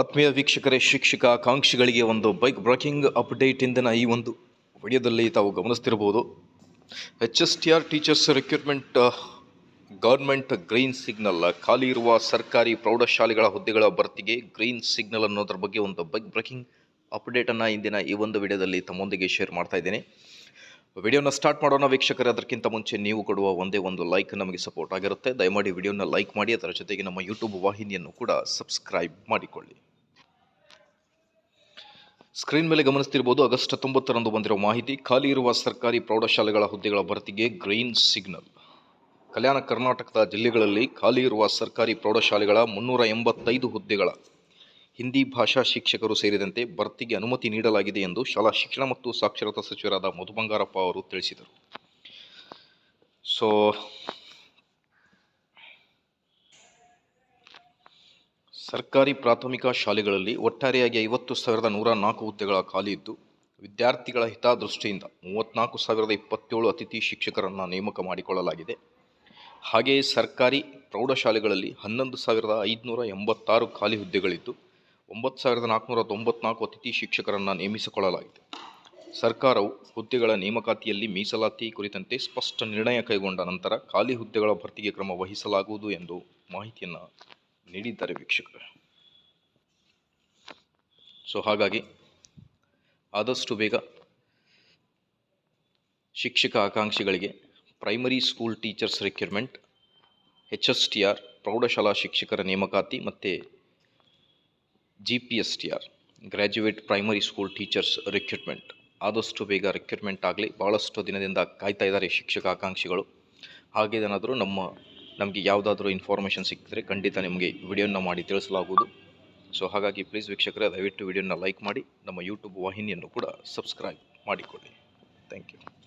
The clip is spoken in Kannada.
ಆತ್ಮೀಯ ವೀಕ್ಷಕರೇ, ಶಿಕ್ಷಕ ಆಕಾಂಕ್ಷಿಗಳಿಗೆ ಒಂದು ಬೈಕ್ ಬ್ರೇಕಿಂಗ್ ಅಪ್ಡೇಟ್ ಇಂದಿನ ಈ ಒಂದು ವಿಡಿಯೋದಲ್ಲಿ ತಾವು ಗಮನಿಸ್ತಿರ್ಬೋದು. H S T R teachers recruitment government green signal, ಖಾಲಿ ಇರುವ ಸರ್ಕಾರಿ ಪ್ರೌಢಶಾಲೆಗಳ ಹುದ್ದೆಗಳ ಭರ್ತಿಗೆ ಗ್ರೀನ್ ಸಿಗ್ನಲ್ ಅನ್ನೋದ್ರ ಬಗ್ಗೆ ಒಂದು ಬೈಕ್ ಬ್ರೇಕಿಂಗ್ ಅಪ್ಡೇಟನ್ನು ಇಂದಿನ ಈ ಒಂದು ವಿಡಿಯೋದಲ್ಲಿ ತಮ್ಮೊಂದಿಗೆ ಶೇರ್ ಮಾಡ್ತಾ ಇದ್ದೇನೆ. ವಿಡಿಯೋನ ಸ್ಟಾರ್ಟ್ ಮಾಡೋಣ ವೀಕ್ಷಕರೇ, ಅದಕ್ಕಿಂತ ಮುಂಚೆ ನೀವು ಕೊಡುವ ಒಂದೇ ಒಂದು ಲೈಕ್ ನಮಗೆ ಸಪೋರ್ಟ್ ಆಗಿರುತ್ತೆ. ದಯಮಾಡಿ ವಿಡಿಯೋನ ಲೈಕ್ ಮಾಡಿ, ಅದರ ಜೊತೆಗೆ ನಮ್ಮ ಯೂಟ್ಯೂಬ್ ವಾಹಿನಿಯನ್ನು ಕೂಡ ಸಬ್ಸ್ಕ್ರೈಬ್ ಮಾಡಿಕೊಳ್ಳಿ. ಸ್ಕ್ರೀನ್ ಮೇಲೆ ಗಮನಿಸ್ತಿರ್ಬೋದು, ಆಗಸ್ಟ್ ಹತ್ತೊಂಬತ್ತರಂದು ಬಂದಿರುವ ಮಾಹಿತಿ, ಖಾಲಿ ಇರುವ ಸರ್ಕಾರಿ ಪ್ರೌಢಶಾಲೆಗಳ ಹುದ್ದೆಗಳ ಭರ್ತಿಗೆ ಗ್ರೀನ್ ಸಿಗ್ನಲ್ ಕಲ್ಯಾಣ ಕರ್ನಾಟಕದ ಜಿಲ್ಲೆಗಳಲ್ಲಿ ಖಾಲಿ ಇರುವ ಸರ್ಕಾರಿ ಪ್ರೌಢಶಾಲೆಗಳ ಮುನ್ನೂರ ಎಂಬತ್ತೈದು ಹುದ್ದೆಗಳ ಹಿಂದಿ ಭಾಷಾ ಶಿಕ್ಷಕರು ಸೇರಿದಂತೆ ಭರ್ತಿಗೆ ಅನುಮತಿ ನೀಡಲಾಗಿದೆ ಎಂದು ಶಾಲಾ ಶಿಕ್ಷಣ ಮತ್ತು ಸಾಕ್ಷರತಾ ಸಚಿವರಾದ ಮಧು ಬಂಗಾರಪ್ಪ ಅವರು ತಿಳಿಸಿದರು. ಸೊ ಸರ್ಕಾರಿ ಪ್ರಾಥಮಿಕ ಶಾಲೆಗಳಲ್ಲಿ ಒಟ್ಟಾರೆಯಾಗಿ ಐವತ್ತು ಸಾವಿರದ ನೂರ ನಾಲ್ಕು ಹುದ್ದೆಗಳ ಖಾಲಿ ಇದ್ದು, ವಿದ್ಯಾರ್ಥಿಗಳ ಹಿತದೃಷ್ಟಿಯಿಂದ ಮೂವತ್ತ್ನಾಲ್ಕು ಸಾವಿರದ ಇಪ್ಪತ್ತೇಳು ಅತಿಥಿ ಶಿಕ್ಷಕರನ್ನು ನೇಮಕ ಮಾಡಿಕೊಳ್ಳಲಾಗಿದೆ. ಹಾಗೆಯೇ ಸರ್ಕಾರಿ ಪ್ರೌಢಶಾಲೆಗಳಲ್ಲಿ ಹನ್ನೊಂದು ಸಾವಿರದ ಐದುನೂರ ಎಂಬತ್ತಾರು ಖಾಲಿ ಹುದ್ದೆಗಳಿದ್ದು ಒಂಬತ್ತು ಸಾವಿರದ ನಾಲ್ಕುನೂರ ತೊಂಬತ್ನಾಲ್ಕು ಅತಿಥಿ ಶಿಕ್ಷಕರನ್ನು ನೇಮಿಸಿಕೊಳ್ಳಲಾಗಿದೆ ಸರ್ಕಾರವು ಹುದ್ದೆಗಳ ನೇಮಕಾತಿಯಲ್ಲಿ ಮೀಸಲಾತಿ ಕುರಿತಂತೆ ಸ್ಪಷ್ಟ ನಿರ್ಣಯ ಕೈಗೊಂಡ ನಂತರ ಖಾಲಿ ಹುದ್ದೆಗಳ ಭರ್ತಿಗೆ ಕ್ರಮ ವಹಿಸಲಾಗುವುದು ಎಂದು ಮಾಹಿತಿಯನ್ನು ನೀಡಿದ್ದಾರೆ ವೀಕ್ಷಕರು. ಸೊ ಹಾಗಾಗಿ ಆದಷ್ಟು ಬೇಗ ಶಿಕ್ಷಕ ಆಕಾಂಕ್ಷಿಗಳಿಗೆ primary school teachers recruitment H S T R ಪ್ರೌಢಶಾಲಾ ಶಿಕ್ಷಕರ ನೇಮಕಾತಿ ಮತ್ತು G P S T R graduate primary school teachers recruitment ಆದಷ್ಟು ಬೇಗ ರಿಕ್ರೂಟ್ಮೆಂಟ್ ಆಗಲಿ ಭಾಳಷ್ಟು ದಿನದಿಂದ ಕಾಯ್ತಾ ಇದ್ದಾರೆ ಶಿಕ್ಷಕ ಆಕಾಂಕ್ಷಿಗಳು. ಹಾಗೇನಾದರೂ ನಮ್ಮ, ನಮಗೆ ಯಾವುದಾದ್ರೂ ಇನ್ಫಾರ್ಮೇಷನ್ ಸಿಕ್ಕಿದ್ರೆ ಖಂಡಿತ ನಿಮಗೆ ವಿಡಿಯೋನ ಮಾಡಿ ತಿಳಿಸಲಾಗುವುದು. ಸೊ ಹಾಗಾಗಿ ಪ್ಲೀಸ್ ವೀಕ್ಷಕರೇ, ದಯವಿಟ್ಟು ವಿಡಿಯೋನ ಲೈಕ್ ಮಾಡಿ, ನಮ್ಮ ಯೂಟ್ಯೂಬ್ ವಾಹಿನಿಯನ್ನು ಕೂಡ ಸಬ್ಸ್ಕ್ರೈಬ್ ಮಾಡಿಕೊಳ್ಳಿ ಥ್ಯಾಂಕ್ ಯು